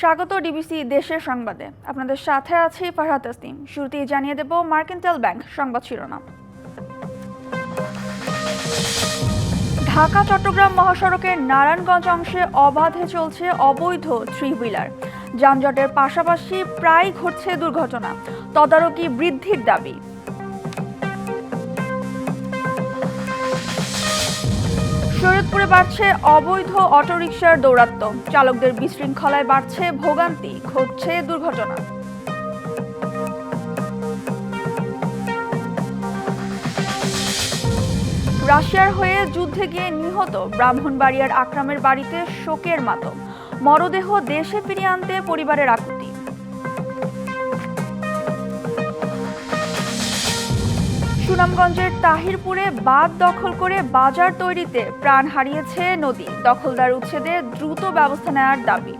স্বাগত ডিবিসি দেশের সংবাদে। আপনাদের সাথে আছি ফারহাত তাসনিম। শুরুতেই জানিয়ে দেব মার্কেন্টাইল ব্যাংক সংবাদ শিরোনাম। ঢাকা, চট্টগ্রাম মহাসড়কের নারায়ণগঞ্জ অংশে অবাধে চলছে অবৈধ থ্রি হুইলার যানজটের পাশাপাশি প্রায় ঘটছে দুর্ঘটনা। তদারকি বৃদ্ধির দাবি। শরীয়তপুরে বাড়ছে অবৈধ অটোরিকশার দৌরাত্ম্য। চালকদের বিশৃঙ্খলায় বাড়ছে ভোগান্তি, ঘটছে দুর্ঘটনা। রাশিয়ার হয়ে যুদ্ধে গিয়ে নিহত ব্রাহ্মণবাড়িয়ার আকরামের বাড়িতে শোকের মাতম। মরদেহ দেশে ফিরিয়ে আনতে পরিবারের আকুতি। সুনামগঞ্জের তাহিরপুরে বাঁধ দখল করে বাজার তৈরিতে প্রাণ হারিয়েছে নদী। দখলদার উচ্ছেদে দ্রুত ব্যবস্থা নেওয়ার দাবি।